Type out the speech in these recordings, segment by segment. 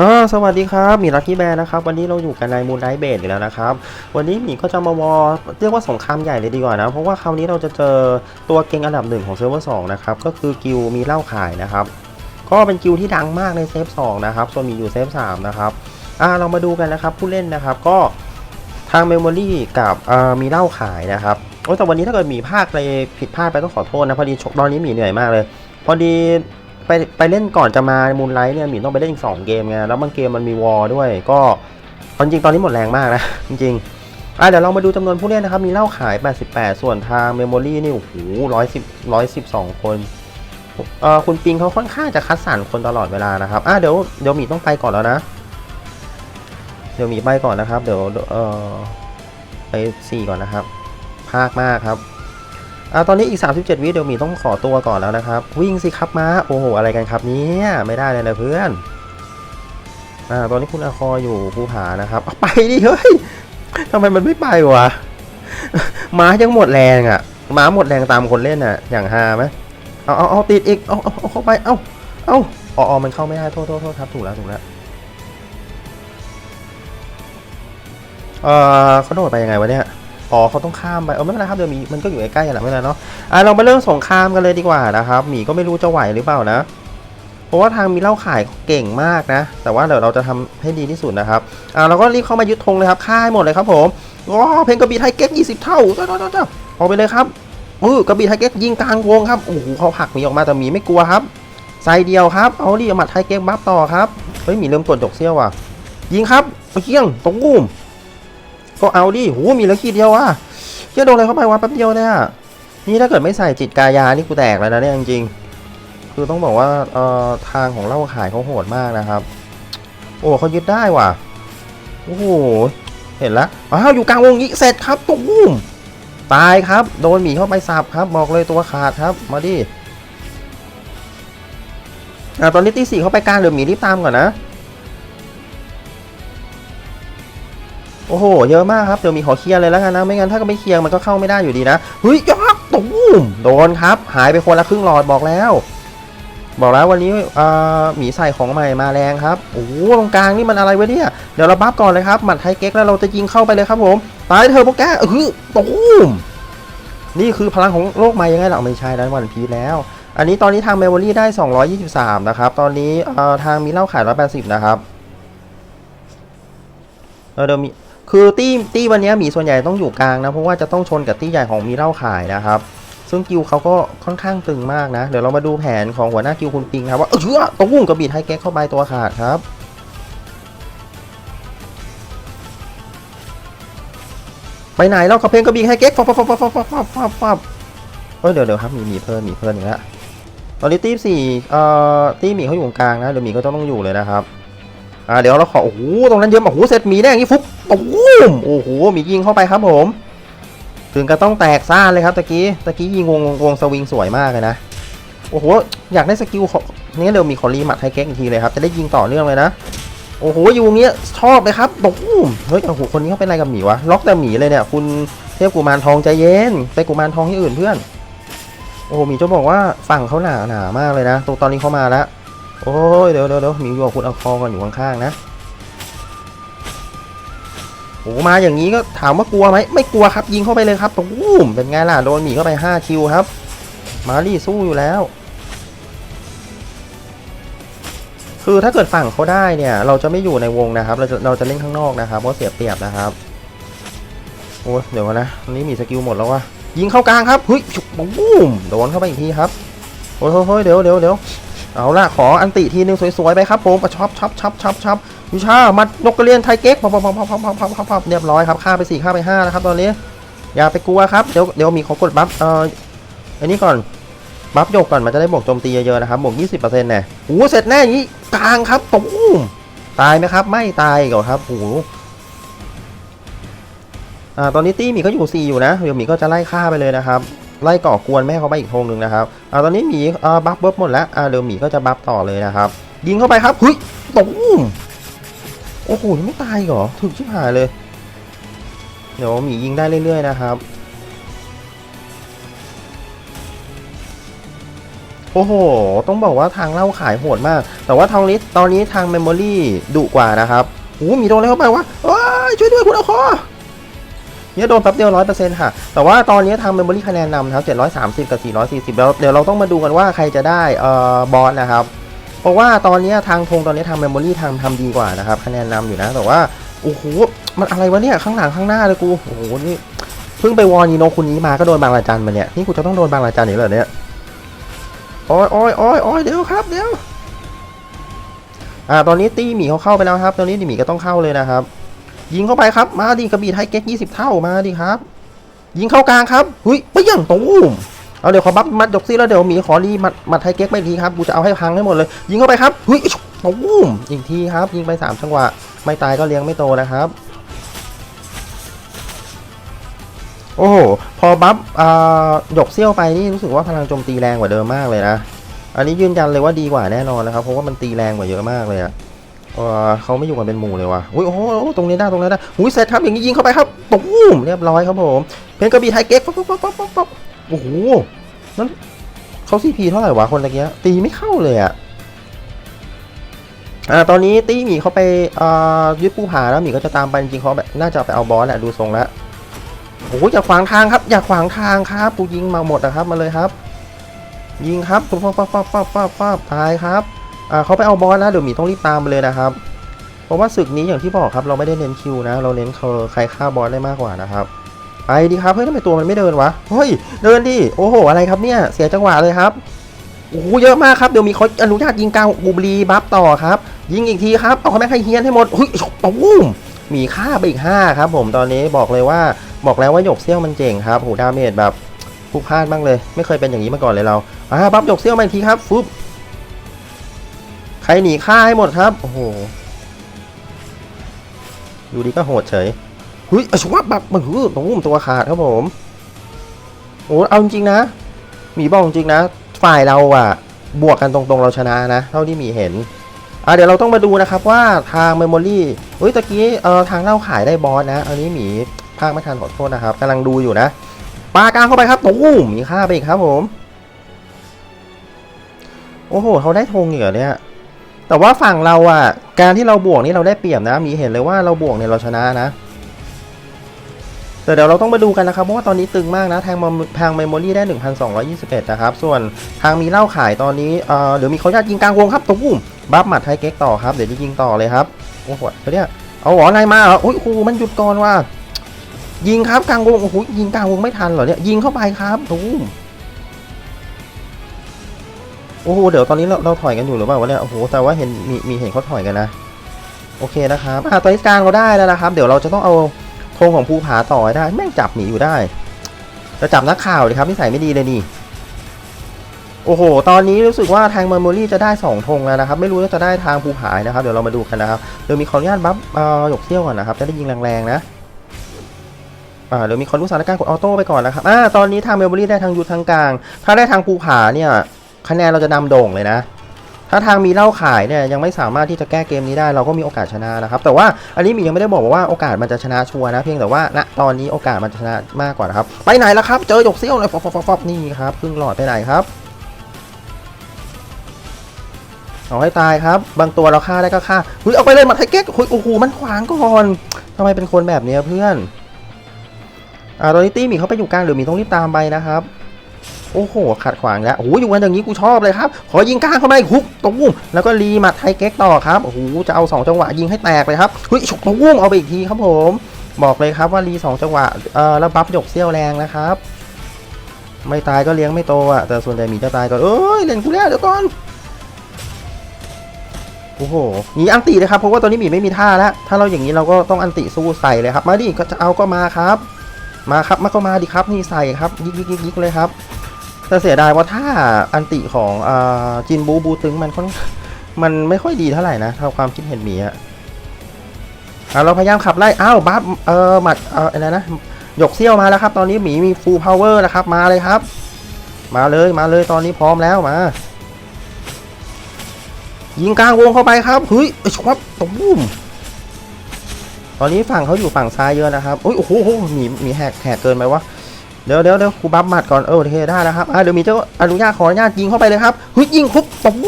อ่าสวัสดีครับมีลักกี้แบร์นะครับ วันนี้เราอยู่กันในมูนไ g เบดอีกแล้วนะครับ วันนี้หมีก็จะมาวอลเรียกว่าสงครามใหญ่เลยดีกว่านะ เพราะว่าคราวนี้เราจะเจอตัวเก่งอันดับหนึ่งของเซิร์ฟเวอร์สองนะครับ ก็คือกิลมีเหล้าขายนะครับ ก็เป็นกิลที่ดังมากในเซฟ2นะครับ ส่วนมีอยู่เซฟ3นะครับอ่าเรามาดูกันนะครับผู้เล่นนะครับก็ทางเมมโมรี่กับอ่ามีเหล้าขายนะครับโอ้แต่วันนี้ถ้าเกิดหมีพลาดอะไรผิดพลาดไปต้องขอโทษนะพอดีชกตอนนี้หมีเหนื่อยมากเลย พอดี ไปไปเล่นก่อนจะมามูนไลท์เนี่ยหมีต้องไปเล่นอีกสองเกมไงแล้วบางเกมมันมีวอลด้วยก็จริงตอนนี้หมดแรงมากนะ จริงอะเดี๋ยวเรามาดูจำนวนผู้เล่นนะครับ มีเล่าขาย 88 ส่วนทางเมมโมรี่นี่ โอ้โห110 112คนเอ่อคุณปิงเขาค่อนข้างจะคัดสรรคนตลอดเวลานะครับอะเดี๋ยวเดี๋ยวหมีต้องไปก่อนแล้วนะ เดี๋ยวหมีไปก่อนนะครับ เดี๋ยวเอ่อไปสี่ก่อนนะครับ ภาคมากครับ อ่าตอนนี้อีก 37 วิเดี๋ยวมีต้องขอตัวก่อนแล้วนะครับ วิ่งสิครับมาโอ้โหอะไรกันครับเนี่ยไม่ได้เลยนะเพื่อนอ่าตอนนี้คุณอาคออยู่ภูผานะครับเอาไปดิเฮ้ยทำไมมันไม่ไปวะม้ายังหมดแรงอะม้าหมดแรงตามคนเล่นอะ อย่างฮาไหมเอาเอาเอาติดอีกเอาเอาเอาเข้าไปเอาเอาอ๋ออ๋อมันเข้าไม่ได้โทษโทษโทษครับถูกแล้วถูกแล้วเออเขาโดดไปยังไงวะเนี่ย อ๋อเขาต้องข้ามไปเออไม่เป็นไรครับเดี๋ยวมีมันก็อยู่ใกล้ๆแหละไม่เป็นไรเนาะอะเรามาเริ่มสงครามกันเลยดีกว่านะครับหมีก็ไม่รู้จะไหวหรือเปล่านะ เพราะว่าทางมีเหล้าขายเก่งมากนะ แต่ว่าเดี๋ยวเราจะทำให้ดีที่สุดนะครับอะเราก็รีบเข้ามายึดธงเลยครับฆ่าให้หมดเลยครับผมว้าเพลงกระบี่ไทยเก๊ก20 เท่าเจ้าเจ้าเจ้าเจ้าเอาไปเลยครับเออกระบี่ไทยเก๊กยิงกลางวงครับโอ้โหเขาผลักหมีออกมาแต่หมีไม่กลัวครับใส่เดียวครับเอาดิเอาหมัดไทยเก๊กบัฟต่อครับเฮ้ยหมีเริ่มตรวจจกเซี่ยวว่ะยิงครับเกี้ยงตรงกุ้ม ก็เอาดิโหมีเหลือขีดเดียวอะเชี่โดนอะไรเข้าไปวะแป๊บเดียวเนี่ยนี่ถ้าเกิดไม่ใส่จิตกายานี่กูแตกแล้วนะเนี่ยจริงๆคือต้องบอกว่าเอ่อทางของเล่าขายเขาโหดมากนะครับ โอ้เขายึดได้ว่ะโอ้โหเห็นแล้วอ้าวอยู่กลางวงนี้เสร็จครับตุ้มตายครับ โดนหมีเข้าไปสับครับบอกเลยตัวขาดครับมาดิอ่าตอนนี้ตีสี่เข้าไปกลางเดี๋ยวหมีรีบตามก่อนนะ โอ้โห เยอะมากครับ เดี๋ยวมีขอเคลียร์เลยแล้วกันนะ ไม่งั้นถ้าก็ไม่เคลียร์มันก็เข้าไม่ได้อยู่ดีนะเฮ้ยยอดตุ้มโดนครับ หายไปคนละครึ่งหลอดบอกแล้ว บอกแล้ววันนี้อ่อหมีใส่ของใหม่มาแรงครับ โอ้โหตรงกลางนี่มันอะไรวะเนี่ย เดี๋ยวเราบัฟก่อนเลยครับ หมัดไทเก๊กแล้วเราจะยิงเข้าไปเลยครับผม ตายเธอพวกแกเออตุ้มนี่คือพลังของโลกใหม่ยังไงล่ะไม่ใช่แล้ววันพีแล้วอันนี้ตอนนี้ทางเมมโมรี่ได้ 223 นะครับ ตอนนี้อ่อทางมีเล้าขาย 180 นะครับเออเดี๋ยวมี คือตี้ตี้วันนี้หมีส่วนใหญ่ต้องอยู่กลางนะ เพราะว่าจะต้องชนกับตี้ใหญ่ของมีเล้าขายนะครับ ซึ่งกิวเขาก็ค่อนข้างตึงมากนะ เดี๋ยวเรามาดูแผนของหัวหน้ากิวคุณปิงครับว่าเออต้องวุ่งกระบี่ไทยแก๊กเข้าไปตัวขาดครับไปไหนแล้วกระเพงกระบี่ไทยแก๊กฟับฟับฟับฟับฟับฟับฟับฟับเฮ้ยเดี๋ยวเดี๋ยวครับมีมีเพิ่มมีเพิ่มอีกแล้วตอนนี้ตี้สี่เอ่อตี้หมีเขาอยู่กลางนะเดี๋ยวหมีก็ต้องอยู่เลยนะครับอ่าเดี๋ยวเราขอโอ้โหตรงนั้นเยอะโอ้โหเสร็จหมีแน่อย่างนี้ฟุ๊บ โอ้โหโอ้โห มียิงเข้าไปครับผม ถึงก็ต้องแตกซ่านเลยครับตะกี้ ตะกี้ยิงวงวงวงสวิงสวยมากเลยนะ โอ้โห อยากได้สกิลนี้เดี๋ยวมีขอรีหมัดไฮเก๊กอีกทีเลยครับ จะได้ยิงต่อเนื่องเลยนะ โอ้โห อยู่ตรงเนี้ยชอบเลยครับตุ้มเฮ้ย โอ้โห คนนี้เขาเป็นอะไรกับหมีวะ ล็อกแต่หมีเลยเนี่ย คุณเทพกุมารทองใจเย็น ไปกุมารทองที่อื่นเพื่อน โอ้โห หมีจะบอกว่าฝั่งเขาหนาหนามากเลยนะตรงตอนนี้เขามาแล้ว โอ้ย เดี๋ยวเดี๋ยวเดี๋ยวหมีอยู่กับคุณเอาคอกันอยู่ข้างๆนะ โอ้มาอย่างนี้ก็ถามว่ากลัวไหมไม่กลัวครับยิงเข้าไปเลยครับตุ้มเป็นไงล่ะโดนหมีเข้าไป 5 คิวครับ มารี่สู้อยู่แล้ว คือถ้าเกิดฝั่งเขาได้เนี่ย เราจะไม่อยู่ในวงนะครับ เราจะเราจะเล่นข้างนอกนะครับเพราะเสียเปรียบนะครับโอ้เดี๋ยวนะอันนี้มีสกิลหมดแล้ววะยิงเข้ากลางครับเฮ้ยฉุบบูมโดนเข้าไปอีกทีครับโอ้ยเฮ้ยเดี๋ยวเดี๋ยวเดี๋ยวเอาล่ะขออันติทีนึงสวยๆไปครับผมช็อปช็อปช็อปช็อปช็อป วิชา มัดนกกระเรียนไทยเก๊กพับพับพับพับพับพับพับพับเรียบร้อยครับฆ่าไปสี่ฆ่าไปห้านะครับตอนนี้ อย่าไปกลัวครับ เดี๋ยวเดี๋ยวมีเขากดบัฟเอ่ออันนี้ก่อน บัฟโยกก่อนมันจะได้บวกโจมตีเยอะๆนะครับบวก20%เนี่ยโอ้โหเสร็จแน่อย่างนี้กลางครับตุ้มตายไหมครับ ไม่ตายก่อนครับโอ้โหอ่าตอนนี้ตี้หมีก็อยู่ 4 อยู่นะเดี๋ยวหมีก็จะไล่ฆ่าไปเลยนะครับ ไล่ก่อกวนแม่เขาไปอีกธงหนึ่งนะครับอ่าตอนนี้หมีอ่อบัฟเบิร์หมดแล้วอ่าเดี๋ยวหมีก็จะบัฟต่อเลยนะครับ ยิงเข้าไปครับเฮ้ยตุ้ม โอ้โหยังไม่ตายเหรอถึกชิบหายเลย เดี๋ยวหมียิงได้เรื่อยๆนะครับ โอ้โห ต้องบอกว่าทางเล่าขายโหดมาก แต่ว่าทางนี้ตอนนี้ทางเมมโมรี่ดุกว่านะครับโอ้หมีโดนอะไรเข้าไปวะช่วยด้วยคุณเอาคอเนี่ยโดนแป๊บเดียวร้อยเปอร์เซ็นต์ค่ะ แต่ว่าตอนนี้ทางเมมโมรี่คะแนนนำนะครับเจ็ดร้อยสามสิบกับสี่ร้อยสี่สิบแล้วเดี๋ยวเราต้องมาดูกันว่าใครจะได้เอ่อบอสนะครับ ราะว่าตอนนี้ทางธงตอนนี้ทางเมมโมรี่ทำทำดีกว่านะครับคะแนนนำอยู่นะ แต่ว่าโอ้โหมันอะไรวะเนี่ยข้างหลังข้างหน้าเลยกูโอ้โหนี่เพิ่งไปวอนีโนคุณนี้มาก็โดนบางระจันมาเนี่ยนี่กูจะต้องโดนบางระจันอีกเหรอเนี่ยโอ้ยโอ้ยโอ้ยโอ้ยเดี๋ยวครับเดี๋ยวอ่าตอนนี้ตีหมีเขาเข้าไปแล้วครับ ตอนนี้หมีก็ต้องเข้าเลยนะครับ ยิงเข้าไปครับมาดิกระบี่ไทยเก๊กยี่สิบเท่ามาดิครับ ยิงเข้ากลางครับหุยไปยังตูม เอาเดี๋ยวขอบัฟมัดยกซี่แล้วเดี๋ยวหมีขอรีมัดมัดไทยเก๊กไปทีครับกูจะเอาให้พังให้หมดเลย ยิงเข้าไปครับหุยตูมอีกทีครับ ยิงไปสามจังหวะไม่ตายก็เลี้ยงไม่โตนะครับโอ้โหพอบัฟอ่าหยกเซี่ยวไปนี่รู้สึกว่าพลังโจมตีแรงกว่าเดิมมากเลยนะอันนี้ยืนยันเลยว่าดีกว่าแน่นอนนะครับเพราะว่ามันตีแรงกว่าเยอะมากเลยอะเขาไม่อยู่กันเป็นหมู่เลยว่ะอุ้ยโอ้โหตรงนี้ได้ตรงนี้ได้อุ้ยเสร็จครับอย่างนี้ยิงเข้าไปครับตุ้มเรียบร้อยครับผมเพนกระบี่ไทยเก๊กปั๊บปั๊บปั๊บปั๊บปั๊บปั๊บ โอ้โหนั่นเขาซีพีเท่าไหร่วะคนตะเกียตีไม่เข้าเลยอะอ่าตอนนี้ตีหมีเขาไปอ่ายึดปูผาแล้วหมีก็จะตามไปจริงเขาแบบน่าจะไปเอาบอสแหละดูทรงแล้วโอ้โหอย่าขวางทางครับ อย่าขวางทางครับปูยิงมาหมดนะครับมาเลยครับ ยิงครับปั๊บปั๊บปั๊บปั๊บปั๊บปั๊บปั๊บตายครับอ่าเขาไปเอาบอสนะเดี๋ยวหมีต้องรีบตามไปเลยนะครับ เพราะว่าศึกนี้อย่างที่บอกครับเราไม่ได้เน้นคิวนะ เราเน้นเขาใครฆ่าบอสได้มากกว่านะครับ ไปดีครับเฮ้ยทำไมตัวมันไม่เดินวะเฮ้ยเดินดิโอ้โหอะไรครับเนี่ยเสียจังหวะเลยครับโอ้โหเยอะมากครับเดี๋ยวมีเขาอนุญาตยิงกลางบูบลีบัฟต่อครับ ยิงอีกทีครับเอาเขาแม่ให้เฮียนให้หมดเฮ้ยตุ้มมีฆ่าไปอีกห้าครับ ผมตอนนี้บอกเลยว่าบอกแล้วว่าหยกเซี่ยวมันเจ๋งครับโหดาเมจแบบผู้พลาดบ้างเลย ไม่เคยเป็นอย่างนี้มาก่อนเลยเราอ่าบัฟหยกเซี่ยวมาอีกทีครับฟุบใครหนีฆ่าให้หมดครับโอ้โหอยู่ดีก็โหดเฉย หุยอชวับแบบมันคือตุ้มตัวขาดครับผมโอ้เอาจริงนะ มีบอกจริงนะ ฝ่ายเราอะบวกกันตรงๆเราชนะนะ เท่าที่มีเห็นอะเดี๋ยวเราต้องมาดูนะครับว่าทางเมมโมรี่เฮ้ยตะกี้เอ่อทางเล่าขายได้บอสนะ อันนี้หมีภาคไม่ทันขอโทษนะครับกำลังดูอยู่นะปากลางเข้าไปครับตุ้มมีค่าไปอีกครับผม โอ้โหเขาได้ธงอีกเหรอเนี่ยแต่ว่าฝั่งเราอะ การที่เราบวกนี่เราได้เปรียบนะ มีเห็นเลยว่าเราบวกเนี่ยเราชนะนะ แต่เดี๋ยวเราต้องมาดูกันนะครับเพราะว่าตอนนี้ตึงมากนะทางทางเมมโมรี่ได้ 1,221 นะครับ ส่วนทางมีเล่าขายตอนนี้เอ่อเดี๋ยวมีเขาจะยิงกลางวงครับตุ้มบัฟหมัดไทยเก๊กต่อครับ เดี๋ยวจะยิงต่อเลยครับโอ้โหเนี่ยเอาหวอนายมาเหรออุ้ยครูมันหยุดก่อนว่ะยิงครับกลางวงโอ้โหยิงกลางวงไม่ทันเหรอเนี่ยยิงเข้าไปครับตูมโอ้โหเดี๋ยวตอนนี้เราเราถอยกันอยู่หรือเปล่าวะเนี่ยโอ้โหแต่ว่าเห็นมีมีเห็นเขาถอยกันนะ โอเคนะครับอ่าตอนนี้กลางเราได้แล้วนะครับ เดี๋ยวเราจะต้องเอา ธงของภูผาต่อได้แม่งจับหมีอยู่ได้จะจับนักข่าวเลยครับนิสัยไม่ดีเลยนี่โอ้โห ตอนนี้รู้สึกว่าทางเมมโมรี่จะได้สองธงแล้วนะครับ ไม่รู้ว่าจะได้ทางภูผานะครับ เดี๋ยวเรามาดูกันนะครับ เดี๋ยวมีขออนุญาตบัฟเอ่อหยกเซี่ยวก่อนนะครับ จะได้ยิงแรงๆนะอ่าเดี๋ยวมีคนรู้สถานการณ์กดออโต้ไปก่อนนะครับ อ่า ตอนนี้ทางเมลเบอรี่ได้ทางยูทางกลาง ถ้าได้ทางภูผาเนี่ย คะแนนเราจะนำโด่งเลยนะ ถ้าทางมีเล่าขายเนี่ยยังไม่สามารถที่จะแก้เกมนี้ได้เราก็มีโอกาสชนะนะครับ แต่ว่าอันนี้มียังไม่ได้บอกว่าโอกาสมันจะชนะชัวร์นะ เพียงแต่ว่าณตอนนี้โอกาสมันจะชนะมากกว่านะครับไปไหนแล้วครับ เจอหยกเซี่ยวเลยฟอบฟอฟอบนี่ครับครึ่งหลอดไปไหนครับเอาให้ตายครับ บางตัวเราฆ่าได้ก็ฆ่าเฮ้ยเอาไปเลยมัดไทเก๊กเฮ้ยโอ้โหมันขวางก่อนทำไมเป็นคนแบบนี้เพื่อนอ่าตอนนี้ตี้มีเขาไปอยู่กลางเดี๋ยวหมีต้องรีบตามไปนะครับ โอ้โหขัดขวางแล้วโอ้โหอยู่กันอย่างนี้กูชอบเลยครับ ขอยิงกลางเข้าไปฮุกตุ้มแล้วก็รีมัดไทยเก๊กต่อครับโอ้โหจะเอา 2 จังหวะยิงให้แตกเลยครับเฮ้ยฉกตุ้มเอาไปอีกทีครับผม บอกเลยครับว่ารี2จังหวะเอ่อแล้วบัฟหยกเซี่ยวแรงนะครับ ไม่ตายก็เลี้ยงไม่โตอะแต่ส่วนใหญ่หมีจะตายก่อนเอ้ยเล่นกูแล้วเดี๋ยวก่อนโอ้โหหนีอันติเลยครับ เพราะว่าตอนนี้หมีไม่มีท่าแล้ว ถ้าเราอย่างนี้เราก็ต้องอันติสู้ใส่เลยครับ มาดิก็จะเอาก็มาครับ มาครับ มาก็มาดิครับ นี่ใส่ครับ ยิกยิกยิกยิกเลยครับ แต่เสียดายว่าถ้าอันติของอจินบูบูตึงมันค่อนมันไม่ค่อยดีเท่าไหร่นะเท่าความคิดเห็นหมีอะอะเราพยายามขับไล่ อ้าวบัฟเออหมัดเอออะไรนะ หยกเซี่ยวมาแล้วครับ ตอนนี้หมีมีฟูลพาวเวอร์แล้วครับ มาเลยครับ มาเลยมาเลยตอนนี้พร้อมแล้วมา ยิงกลางวงเข้าไปครับเฮ้ยไอ้ชวับตบุ้มตอนนี้ฝั่งเขาอยู่ฝั่งซ้ายเยอะนะครับโอ้ยโอ้โหโอ้โหหมีหมีแหกแหกเกินไปวะ เดี๋ยวเดี๋ยวเดี๋ยวครูบัฟหมัดก่อนเออโอเคได้แล้วครับอะเดี๋ยวมีเจ้าอนุญาตขออนุญาตยิงเข้าไปเลยครับเฮ้ยยิงคุบตุ้ม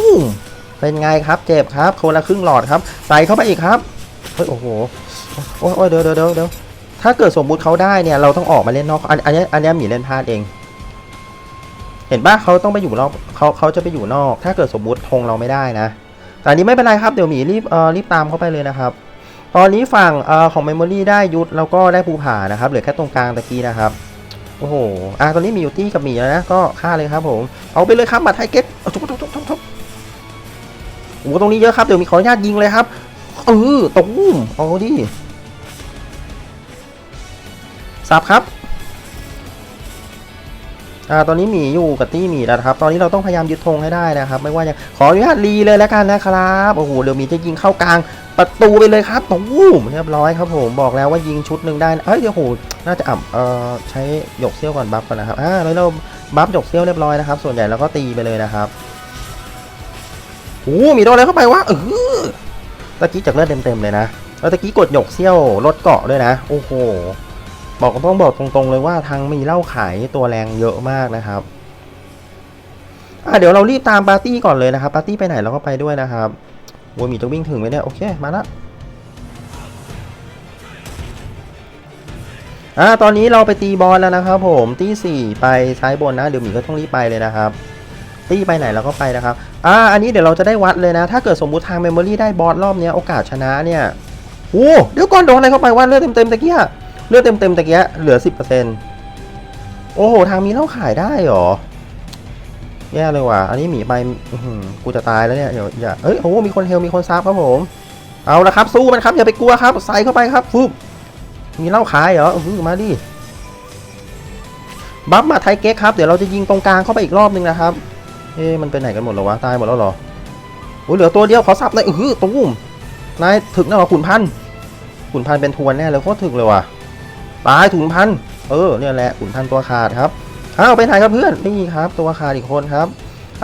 เป็นไงครับเจ็บครับคนละครึ่งหลอดครับใส่เข้าไปอีกครับเฮ้ยโอ้โหโอ้ยโอ้ยเดี๋ยวเดี๋ยวเดี๋ยวถ้าเกิดสมมุติเขาได้เนี่ยเราต้องออกมาเล่นนอกอันอันนี้อันนี้หมีเล่นพลาดเอง เห็นปะเขาต้องไปอยู่นอกเขาเขาจะไปอยู่นอก ถ้าเกิดสมมุติธงเราไม่ได้นะแต่อันนี้ไม่เป็นไรครับเดี๋ยวหมีรีบเอ่อรีบตามเข้าไปเลยนะครับตอนนี้ฝั่งเอ่อของเมมโมรี่ได้ยุดแล้วก็ได้ภูผานะครับเหลือแค่ตรงกลางตะกี้นะครับ โอ้โห อะตอนนี้มีอยู่ตี้กับหมีแล้วนะ ก็ฆ่าเลยครับผม เอาไปเลยครับบัตรไทเก็ตเอาทุบทุบทุบทุบทุบโอ้ตรงนี้เยอะครับ เดี๋ยวมีขออนุญาตยิงเลยครับ เออตุ้มเอาดิสับครับ อ่า ตอนนี้หมีอยู่กับตี้หมีแล้วนะครับ ตอนนี้เราต้องพยายามยึดธงให้ได้นะครับ ไม่ว่าจะขออนุญาตรีเลยแล้วกันนะครับ โอ้โห เดี๋ยวหมีจะยิงเข้ากลาง ประตูไปเลยครับตุ้มเรียบร้อยครับผมบอกแล้วว่ายิงชุดหนึ่งได้เอ้ยเดี๋ยวโหน่าจะอ่ำเอ่อใช้หยกเซี่ยวก่อนบัฟก่อนนะครับอ่าแล้วเราบัฟหยกเซี่ยวเรียบร้อยนะครับ ส่วนใหญ่เราก็ตีไปเลยนะครับโอ้มีโดนอะไรเข้าไปวะเออตะกี้จากเลือดเต็มๆเลยนะแล้วตะกี้กดหยกเซี่ยวลดเกาะด้วยนะ โอ้โหบอกก็ต้องบอกตรงๆเลยว่าทางมีเหล้าขายตัวแรงเยอะมากนะครับอ่าเดี๋ยวเรารีบตามปาร์ตี้ก่อนเลยนะครับปาร์ตี้ไปไหนเราก็ไปด้วยนะครับ โอ้ยหมีจะวิ่งถึงไหมเนี่ย โอเค มาละอ่าตอนนี้เราไปตีบอลแล้วนะครับผมตีสี่ไปซ้ายบนนะ เดี๋ยวหมีก็ต้องรีบไปเลยนะครับตีไปไหนเราก็ไปนะครับอ่าอันนี้เดี๋ยวเราจะได้วัดเลยนะ ถ้าเกิดสมมุติทางเมมโมรี่ได้บอสรอบนี้โอกาสชนะเนี่ยโอ้เดี๋ยวก่อนโดนอะไรเข้าไปว่าเลือดเต็มๆตะเกียเลือดเต็มๆตะเกียเหลือ 10%โอ้โหทางมีเล่าขายได้หรอ แย่เลยว่ะ อันนี้หมีไปกูจะตายแล้วเนี่ย เดี๋ยวอย่า เอ้ยโอ้โหมีคนเฮล มีคนซับครับผม เอาละครับ สู้มันครับ อย่าไปกลัวครับ ใส่เข้าไปครับฟุบมีเหล้าขายเหรออมาดิ บัฟมาไทยเก๊กครับ เดี๋ยวเราจะยิงตรงกลางเข้าไปอีกรอบนึงนะครับ เอ๊มันไปไหนกันหมดแล้ววะ ตายหมดแล้วหรอโอ้ยเหลือตัวเดียวขอสับเลยอื้อหือตุ้ม นายถึกนะวะขุนพันธ์ขุนพันธ์เป็นทวนแน่เลยโคตรถึกเลยว่ะ ตายขุนพันธ์เออเนี่ยแหละขุนพันธ์ตัวขาดครับ อ้าวไปไหนครับเพื่อนนี่ครับตัวขาดอีกคนครับ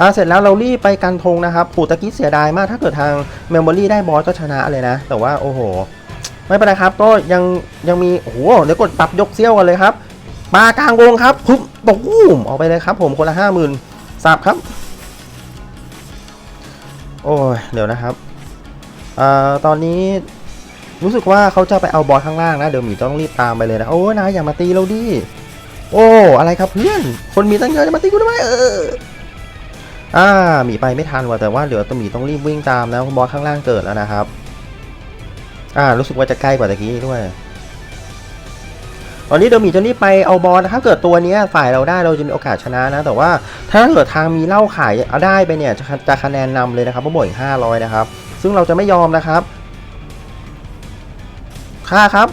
อ่าเสร็จแล้วเรารีบไปกันธงนะครับผูตะกี้เสียดายมากถ้าเกิดทางเมมโมรี่ได้บอสก็ชนะเลยนะ แต่ว่าโอ้โห ไม่เป็นไรครับก็ยังยังมีโอ้โหเดี๋ยวกดปรับยกเซี่ยวกันเลยครับมากลางวงครับปุ๊บตกอุ้มออกไปเลยครับผมคนละห้าหมื่นสับครับ โอ้ยเดี๋ยวนะครับอ่าตอนนี้รู้สึกว่าเขาจะไปเอาบอสข้างล่างนะเดี๋ยวหมีต้องรีบตามไปเลยนะโอ้ยนายอย่ามาตีเราดิ โอ้ อะไรครับเพื่อน คนมีตั้งเยอะจะมาตีกูทำไมเอออ่าหมีไปไม่ทันว่ะแต่ว่าเดี๋ยวตัวหมีต้องรีบวิ่งตามแล้วบอสข้างล่างเกิดแล้วนะครับ อ่า รู้สึกว่าจะใกล้กว่าตะกี้ด้วยตอนนี้เดี๋ยวมีจะรีบไปเอาบอลถ้าเกิดตัวนี้ฝ่ายเราได้เราจะมีโอกาสชนะนะ แต่ว่าถ้าเกิดทางมีเล่าขายเอาได้ไปเนี่ยจะจะคะแนนนำเลยนะครับเพราะบวกอีกห้าร้อยนะครับ ซึ่งเราจะไม่ยอมนะครับค่าครับ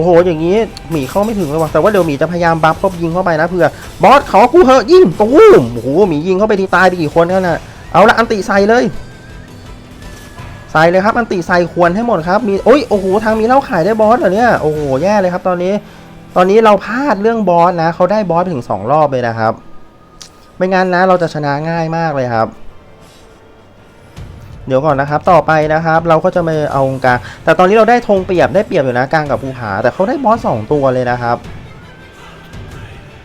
อ้โหอย่างนี้หมีเข้าไม่ถึงเลยว่ะแต่ว่าเดี๋ยวหมีจะพยายามบัฟเข้ายิงเข้าไปนะเผื่อบอสขอกูเหอะยิงตูมโอ้โหหมียิงเข้าไปทีตายไปกี่คนแล้วน่ะเอาละอันติใส่เลยใส่เลยครับอันติใส่ควรให้หมดครับมีโอ้ยโอ้โหทางมีเล่าขายได้บอสเหรอเนี่ยโอ้โหแย่เลยครับ ตอนนี้ ตอนนี้เราพลาดเรื่องบอสนะเขาได้บอสถึงสองรอบเลยนะครับ ไม่งั้นนะเราจะชนะง่ายมากเลยครับ เดี๋ยวก่อนนะครับ ต่อไปนะครับ เราก็จะมาเอากลาง แต่ตอนนี้เราได้ธงเปรียบได้เปรียบอยู่นะกลางกับภูผา แต่เขาได้บอสสองตัวเลยนะครับ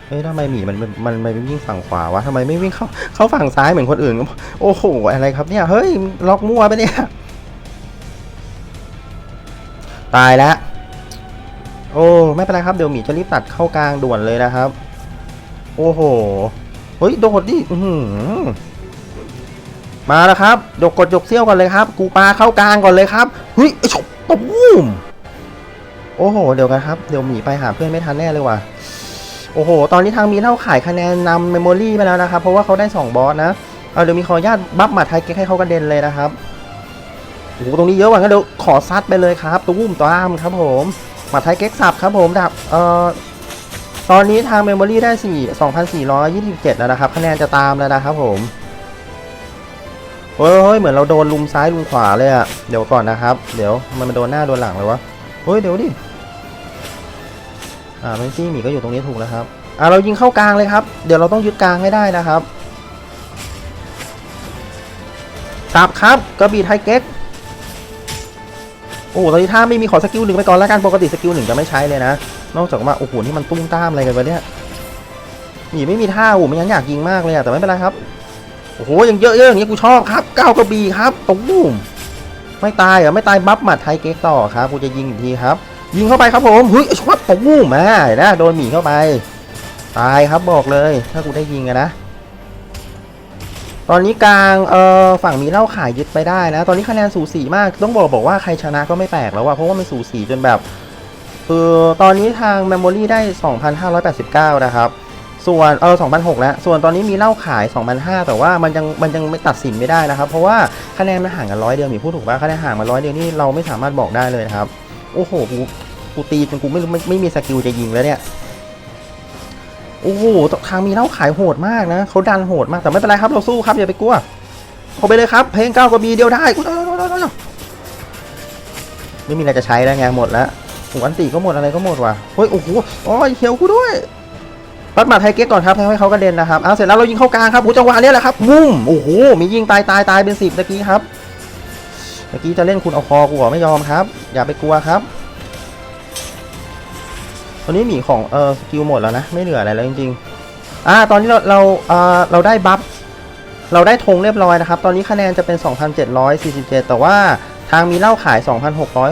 เฮ้ยทำไมหมีมันมันมันไม่วิ่งฝั่งขวาวะทำไมไม่วิ่งเข้าเข้าฝั่งซ้ายเหมือนคนอื่น โอ้โห อะไรครับเนี่ย เฮ้ย ล็อกมั่วไปเนี่ย ตายแล้ว โอ้ ไม่เป็นไรครับ เดี๋ยวหมีจะรีบตัดเข้ากลางด่วนเลยนะครับ โอ้โห เฮ้ย โดดดิ อื้อ มาแล้วครับยกกดยกเซี่ยวก่อนเลยครับ กูปลาเข้ากลางก่อนเลยครับเฮ้ยไอ้ฉกตุ้มโอ้โห เดี๋ยวกันครับ เดี๋ยวหมีไปหาเพื่อนไม่ทันแน่เลยว่ะ โอ้โห ตอนนี้ทางมีเท่าขายคะแนนนำเมมโมรี่ไปแล้วนะครับ เพราะว่าเขาได้ 2 บอสนะ เอาเดี๋ยวมีขออนุญาตบัฟหมัดไทยเก๊กให้เขากระเด็นเลยนะครับ โอ้โห ตรงนี้เยอะว่ะงั้นเดี๋ยวขอซัดไปเลยครับ ตุ้มตามครับผมหมัดไทยเก๊กสับครับผมดับ เอ่อ ตอนนี้ทางเมมโมรี่ได้ 4 2,427 แล้วนะครับ คะแนนจะตามแล้วนะครับผม เฮ้ยเหมือนเราโดนลุมซ้ายลุมขวาเลยอะเดี๋ยวก่อนนะครับ เดี๋ยวมันมาโดนหน้าโดนหลังเลยวะเฮ้ยเดี๋ยวดิอ่าเมนซี่หมีก็อยู่ตรงนี้ถูกแล้วครับอ่าเรายิงเข้ากลางเลยครับ เดี๋ยวเราต้องยึดกลางให้ได้นะครับสับครับกระบี่ไทยเก๊กโอ้โหตอนนี้ถ้าไม่มีขอสกิลหนึ่งไปก่อนแล้วกันปกติสกิลหนึ่งจะไม่ใช้เลยนะ นอกจากว่าโอ้โหนี่มันตุ้มตามอะไรกันวะเนี่ยหนีไม่มีท่าโอ้โหไม่งั้นอยากยิงมากเลยอะแต่ไม่เป็นไรครับ โอ้โหยังเยอะๆอย่างนี้กูชอบครับเก้ากระบี่ครับตุ้มไม่ตายเหรอไม่ตายบัฟหมัดไทยเก๊กต่อครับกูจะยิงอีกทีครับ ยิงเข้าไปครับผมเฮ้ยชับตุ้มมาเห็นะโดนหมีเข้าไป ตายครับบอกเลย ถ้ากูได้ยิงอะนะ ตอนนี้กลางเอ่อฝั่งมีเล่าขายยึดไปได้นะ ตอนนี้คะแนนสูสีมากต้องบอกบอกว่าใครชนะก็ไม่แปลกแล้วว่าเพราะว่ามันสูสีจนแบบคือตอนนี้ทาง Memory ได้ 2,589 นะครับ ส่วนเออ2,006 แล้ว ส่วนตอนนี้มีเหล้าขาย 2,005 แต่ว่ามันยังมันยังไม่ตัดสินไม่ได้นะครับ เพราะว่าคะแนนมันห่างกันร้อยเดียวมีพูดถูกป่ะคะแนนห่างมาร้อยเดียวนี่เราไม่สามารถบอกได้เลยนะครับ โอ้โห กูกูตีจนกูไม่รู้ไม่ไม่มีสกิลจะยิงแล้วเนี่ย โอ้โหทางมีเหล้าขายโหดมากนะเขาดันโหดมากแต่ไม่เป็นไรครับเราสู้ครับอย่าไปกลัวเข้าไปเลยครับ เพลงเก้ากว่าบีเดียวได้อุ๊ยไม่มีอะไรจะใช้แล้วไงหมดแล้วหัวอันตีก็หมดอะไรก็หมดว่ะเฮ้ยโอ้โหอ๋อเขียวกูด้วย ปัดหมาไทยเก๊กก่อนครับให้เขากระเด็นนะครับเอาเสร็จแล้วเรายิงเข้ากลางครับโอ้จังหวะนี้แหละครับมุมโอ้โหมียิงตายตายตายเป็นสิบตะกี้ครับตะกี้จะเล่นคุณเอาคอกูเหรอไม่ยอมครับ อย่าไปกลัวครับตอนนี้หมีของเออสกิลหมดแล้วนะไม่เหลืออะไรแล้วจริงๆอ่าตอนนี้เราเราเออเราได้บัฟเราได้ธงเรียบร้อยนะครับ ตอนนี้คะแนนจะเป็น 2,747 แต่ว่าางมีเหล่าขาย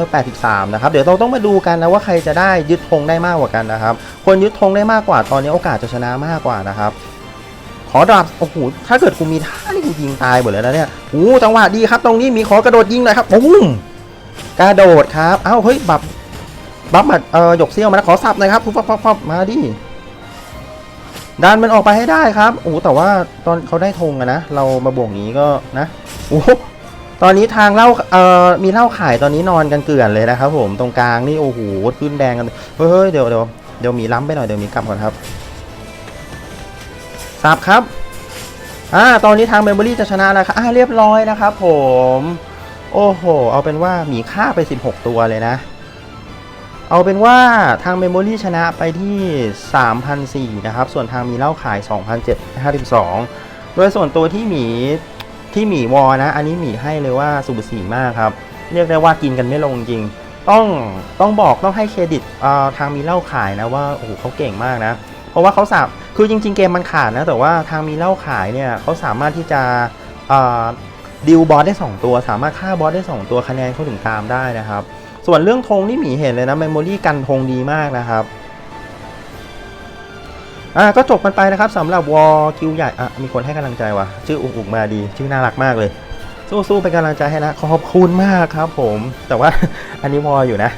2,683 นะครับ เดี๋ยวเราต้องมาดูกันนะว่าใครจะได้ยึดธงได้มากกว่ากันนะครับ คนยึดธงได้มากกว่าตอนนี้โอกาสจะชนะมากกว่านะครับ ขอดาบโอ้โห ถ้าเกิดกูมีท่านี่กูยิงตายหมดเลยนะเนี่ยโอ้จังหวะดีครับ ตรงนี้มีขอกระโดดยิงหน่อยครับปุ้มกระโดดครับเอ้าเฮ้ยบับบัฟหมัดเอ่อหยกเซี่ยวมาแล้วขอสับหน่อยครับปุ๊บปั๊บปั๊บปั๊บมาดิดันมันออกไปให้ได้ครับโอ้แต่ว่าตอนเขาได้ธงอะนะ เรามาบ่วงนี้ก็นะโอ้ ตอนนี้ทางเล่าเอ่อมีเล้าขายตอนนี้นอนกันเกลื่อนเลยนะครับ ผมตรงกลางนี่โอ้โหขึ้นแดงกันเฮ้ยเดี๋ยวเดี๋ยวเดี๋ยวมีล้ำไปหน่อยเดี๋ยวมีกลับก่อนครับสับครับอ่าตอนนี้ทางเมมโมรี่จะชนะแล้วครับอ่าเรียบร้อยนะครับผมโอ้โห เอาเป็นว่ามีค่าไป 16 ตัวเลยนะ เอาเป็นว่าทาง Memory ชนะไปที่ 3,004นะครับ ส่วนทางมีเล่าขาย 2,752 โดยส่วนตัวที่หมี ที่หมี่วอนะ อันนี้หมี่ให้เลยว่าสูสีมากครับ เรียกได้ว่ากินกันไม่ลงจริง ต้องต้องบอกต้องให้เครดิตทางมีเล่าขายนะว่าโอ้โหเขาเก่งมากนะ เพราะว่าเขาสามคือจริง ๆ เกมมันขาดนะ แต่ว่าทางมีเล่าขายเนี่ยเขาสามารถที่จะดิวบอสได้ 2 ตัว สามารถฆ่าบอสได้ 2 ตัวคะแนนเขาถึงตามได้นะครับ ส่วนเรื่องธงนี่หมีเห็นเลยนะเมมโมรี่กันธงดีมากนะครับ อ่าก็จบกันไปนะครับสำหรับวอลคิวใหญ่อะมีคนให้กำลังใจว่ะชื่ออุกอุกมาดี ชื่อน่ารักมากเลย สู้ๆเป็นกำลังใจให้นะ ขอบคุณมากครับผม แต่ว่า อันนี้วออยู่นะ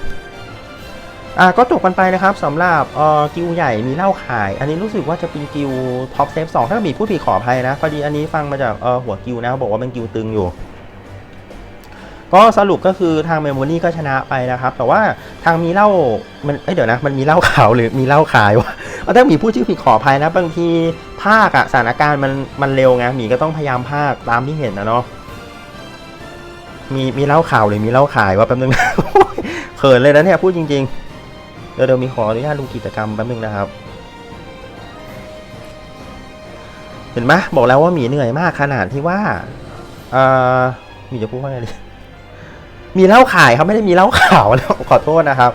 อ่าก็จบกันไปนะครับสำหรับเอ่อกิวใหญ่มีเหล้าขาย อันนี้รู้สึกว่าจะเป็นกิวท็อปเซฟสองถ้ามีผู้ผิดขออภัยนะพอดีอันนี้ฟังมาจากเอ่อหัวกิวนะบอกว่าเป็นกิวตึงอยู่ ก็สรุปก็คือทางเมมโมรี่ก็ชนะไปนะครับ แต่ว่าทางมีเหล้ามันเอ้ยเดี๋ยวนะ มันมีเหล้าขาวหรือมีเหล้าขายวะ เอาถ้ามีผู้ชื่อผิดขออภัยนะ บางทีภาคอะสถานการณ์มันมันเร็วไงหมีก็ต้องพยายามภาคตามที่เห็นนะเนาะมีมีเล้าข่าวหรือมีเล้าขายวะแป๊บนึงเขินเลยนะเนี่ยพูดจริง ๆ เดี๋ยวเดี๋ยวมีขออนุญาตดูกิจกรรมแป๊บนึงนะครับเห็นไหมบอกแล้วว่าหมีเหนื่อยมากขนาดที่ว่าเอ่อหมีจะพูดว่าไงดีมีเล้าขายครับไม่ได้มีเล้าข่าวแล้วขอโทษนะครับ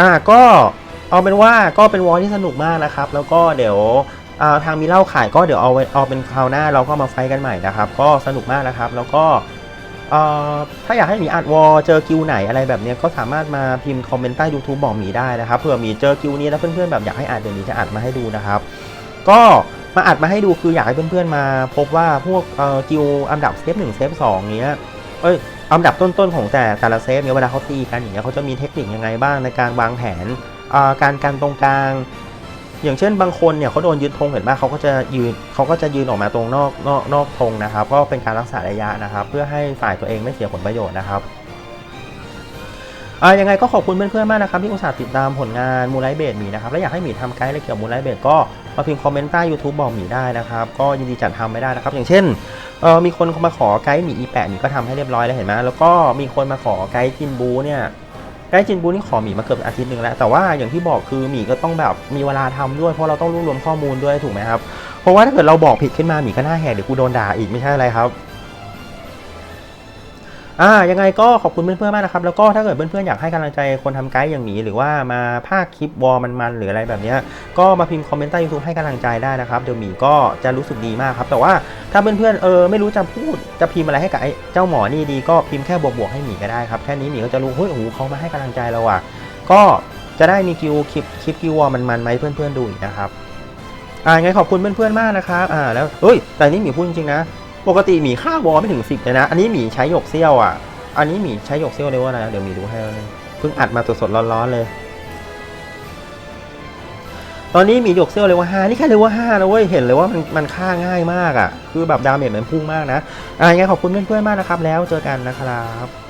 อ่าก็เอาเป็นว่าก็เป็นวอลที่สนุกมากนะครับ แล้วก็เดี๋ยวาทางมีเหล้าขายก็เดี๋ยวเอาเอาเป็นคราวหน้าเราก็มาไฟกันใหม่นะครับ ก็สนุกมากนะครับ แล้วก็ถ้าอยากให้หมีอัดวอลเจอกิวไหนอะไรแบบนี้ก็สามารถมาพิมพ์คอมเมนต์ใต้ YouTube บอกหมีได้นะครับเผื่อหมีเจอกิวนี้แล้วเพื่อนๆแบบอยากให้อัดเดี๋ยวหมีจะอัดมาให้ดูนะครับ ก็มาอัดมาให้ดูคืออยากให้เพื่อนๆมาพบว่าพวกเอ่อกิวอันดับเซฟหนึ่งเซฟสองเนี้ยเอ้ย อันดับต้นๆของแต่แต่ละเซฟเนี่ยเวลาเขาตีกันอย่างเงี้ยเขาจะมีเทคนิคยังไงบ้างในการวางแผนการกันตรงกลาง อย่างเช่นบางคนเนี่ยเขาโดนยึดธงเห็นป่ะเขาก็จะยืนเขาก็จะยืนออกมาตรงนอกนอกนอกธงนะครับ ก็เป็นการรักษาระยะนะครับ เพื่อให้ฝ่ายตัวเองไม่เสียผลประโยชน์นะครับอ่ายังไงก็ขอบคุณเพื่อนๆมากนะครับที่อุตส่าห์ติดตามผลงานมูไลเบดหมีนะครับและอยากให้หมีทำไกด์อะเกี่ยวกับมูไลเบดก็ มาพิมพ์คอมเมนต์ใต้ YouTube บอกหมีได้นะครับ ก็ยินดีจัดทำไม่ได้นะครับ อย่างเช่นเออมีคนมาขอไกด์หมีอีแปะหมีก็ทำให้เรียบร้อยแล้วเห็นไหมแล้วก็มีคนมาขอไกด์จินบูเนี่ยไกด์จินบูนี่ขอหมีมาเกือบอาทิตย์หนึ่งแล้ว แต่ว่าอย่างที่บอกคือหมีก็ต้องแบบมีเวลาทำด้วยเพราะเราต้องรวบรวมข้อมูลด้วยถูกไหมครับเพราะว่าถ้าเกิดเราบอกผิดขึ้นมาหมีก็หน้าแหกเดี๋ยวกูโดนด่าอีกไม่ใช่อะไรครับ อ่ายังไงก็ขอบคุณเพื่อนๆมากนะครับ แล้วก็ถ้าเกิดเพื่อนๆอยากให้กำลังใจคนทำไกด์อย่างหมีหรือว่ามาภาคคลิปวอลมันๆหรืออะไรแบบนี้ก็มาพิมพ์คอมเมนต์ใต้ยูทูบให้กำลังใจได้นะครับเดี๋ยวหมีก็จะรู้สึกดีมากครับ แต่ว่าถ้าเพื่อนๆเออไม่รู้จะพูดจะพิมพ์อะไรให้กับไอ้เจ้าหมอนี่ดีก็พิมพ์แค่บวกๆให้หมีก็ได้ครับแค่นี้หมีก็จะรู้เฮ้ยโอ้โหเขามาให้กำลังใจเราอะก็จะได้มีคิวคลิปคลิปกิววอลมันๆไหมเพื่อนๆดูอีกนะครับอ่าไงขอบคุณเพื่อนๆมากนะครับอ่าแล้วเฮ้ยแต่นี่หมีพูดจริงๆนะ ปกติหมีค่าวอลไม่ถึงสิบเลยนะ อันนี้หมีใช้หยกเซี่ยวอะ อันนี้หมีใช้หยกเซี่ยวเลยว่าอะเดี๋ยวหมีดูให้เลยเพิ่งอัดมาสดๆร้อนๆเลย ตอนนี้หมีหยกเซี่ยวเลยว่าห้านี่แค่เลยว่าห้านะเว้ย เห็นเลยว่ามันมันฆ่าง่ายมากอะ คือแบบดาเมจมันพุ่งมากนะอะยังไงขอบคุณเพื่อนๆมากนะครับ แล้วเจอกันนะครับ